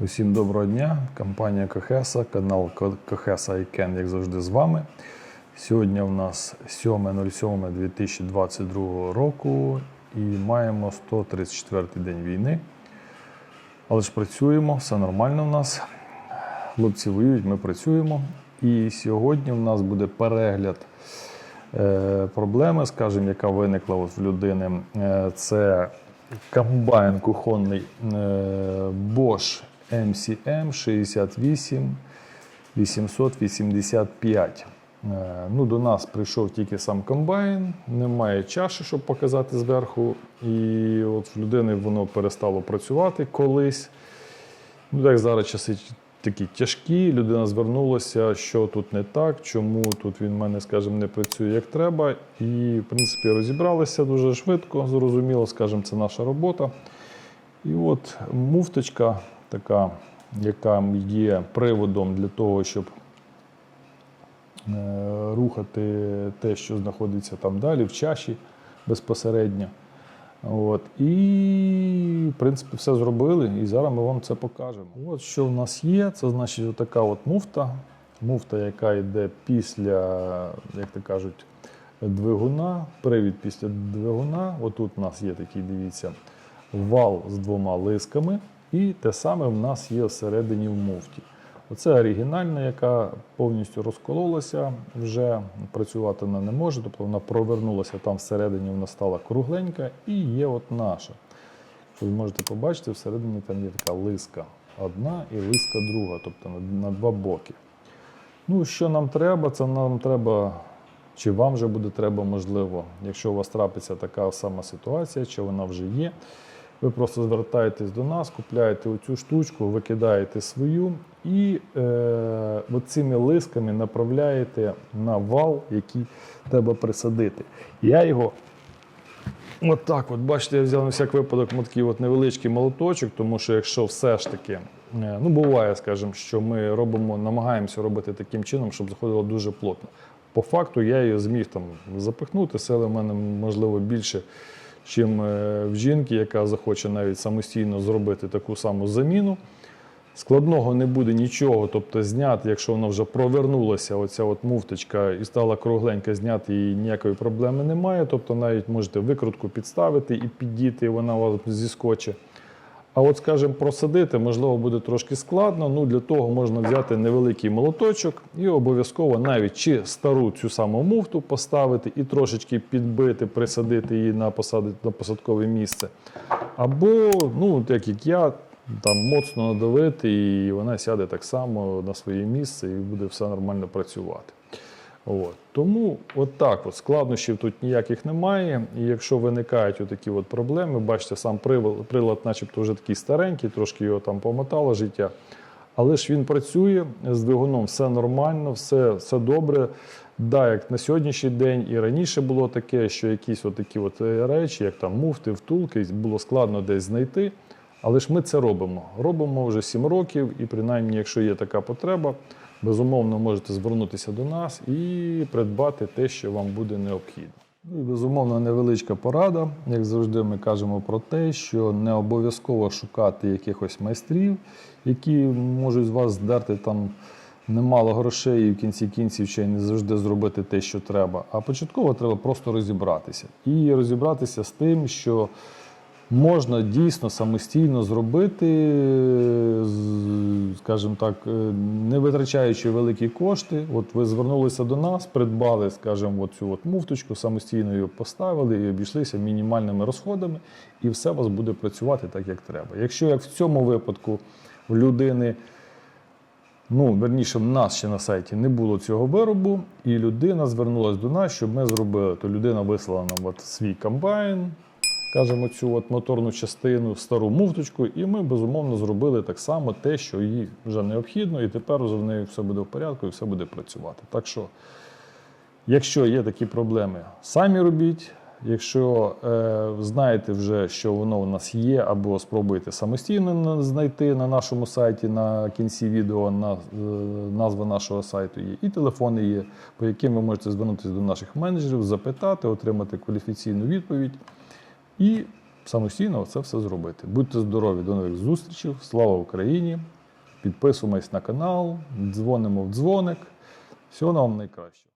Усім доброго дня. Компанія Кохеса, канал Кохеса iCan, як завжди, з вами. Сьогодні у нас 7.07.2022 року і маємо 134 день війни. Але ж працюємо, все нормально у нас. Хлопці воюють, ми працюємо. І сьогодні у нас буде перегляд е, проблеми, скажімо, яка виникла от в людини. Е, це комбайн кухонний е, Bosch MCM 68 885. Е, Ну, до нас прийшов тільки сам комбайн, немає чаші, щоб показати зверху. І от в людини воно перестало працювати колись. Ну, так зараз часи такі тяжкі. Людина звернулася, що тут не так, чому тут він в мене, скажімо, не працює як треба. І, в принципі, розібралися дуже швидко, зрозуміло, скажімо, це наша робота. І от муфточка така, яка є приводом для того, щоб е, рухати те, що знаходиться там далі, в чаші безпосередньо. От. І, в принципі, все зробили, і зараз ми вам це покажемо. От що в нас є, це значить така от муфта. Муфта, яка йде після, як то кажуть, двигуна, привід після двигуна. Отут у нас є такий, дивіться, вал з двома лисками, і те саме в нас є всередині в муфті. Оце оригінальна, яка повністю розкололася, вже працювати вона не може, тобто вона провернулася там всередині, вона стала кругленька, і є от наша. Ви можете побачити, всередині там є така лиска одна і лиска друга, тобто на, два боки. Ну, що нам треба? Це нам треба, чи вам вже буде треба, можливо, якщо у вас трапиться така сама ситуація, чи вона вже є. Ви просто звертаєтесь до нас, купляєте оцю штучку, викидаєте свою і е, цими лисками направляєте на вал, який треба присадити. Я його От от бачите, я взяв на всяк випадок такий от невеличкий молоточок, тому що якщо все ж таки, е, ну буває, скажімо, що ми робимо, намагаємося робити таким чином, щоб заходило дуже плотно. По факту я її зміг там запихнути, сили в мене можливо більше, чим е, в жінки, яка захоче навіть самостійно зробити таку саму заміну. Складного не буде нічого, тобто зняти, якщо вона вже провернулася, оця от муфточка і стала кругленька, зняти її ніякої проблеми немає. Тобто навіть можете викрутку підставити і піддіти, і вона у вас зіскоче. А от, скажімо, просадити, можливо, буде трошки складно. Ну, Для того можна взяти невеликий молоточок і обов'язково навіть чи стару цю саму муфту поставити і трошечки підбити, присадити її на, посади, на посадкове місце. Або, ну, як як я, там моцно надавити, і вона сяде так само на своє місце і буде все нормально працювати. От. Тому от так от, складнощів тут ніяких немає. І якщо виникають такі проблеми, бачите, сам прилад, начебто вже такий старенький, трошки його там помотало життя. Але ж він працює з двигуном, все нормально, все, все добре. Да, як на сьогоднішній день і раніше було таке, що якісь от такі от речі, як там муфти, втулки, було складно десь знайти. Але ж ми це робимо. Робимо вже 7 років, і принаймні, якщо є така потреба, безумовно можете звернутися до нас і придбати те, що вам буде необхідно. Ну і безумовно невеличка порада. Як завжди, ми кажемо про те, що не обов'язково шукати якихось майстрів, які можуть з вас здерти там немало грошей і в кінці кінців ще не завжди зробити те, що треба. А початково треба просто розібратися. І розібратися з тим, що можна дійсно самостійно зробити, скажімо так, е, не витрачаючи великі кошти. От ви звернулися до нас, придбали, скажімо, оцю от муфточку, самостійно її поставили і обійшлися мінімальними розходами, і все у вас буде працювати так, як треба. Якщо як в цьому випадку в людини. Ну, верніше, в нас ще на сайті не було цього виробу, і людина звернулася до нас, щоб ми зробили. То людина вислала нам от свій комбайн, кажемо, цю от моторну частину, стару муфточку, і ми безумовно зробили так само те, що їй вже необхідно, і тепер вже в неї все буде в порядку і все буде працювати. Так що, якщо є такі проблеми, самі робіть. Якщо е, знаєте вже, що воно у нас є, або спробуєте самостійно знайти на нашому сайті, на кінці відео на, е, назва нашого сайту є, і телефони є, по яким ви можете звернутися до наших менеджерів, запитати, отримати кваліфіційну відповідь. І самостійно це все зробити. Будьте здорові, до нових зустрічей. Слава Україні! Підписуємось на канал, дзвонимо в дзвоник. Всього нам найкращого.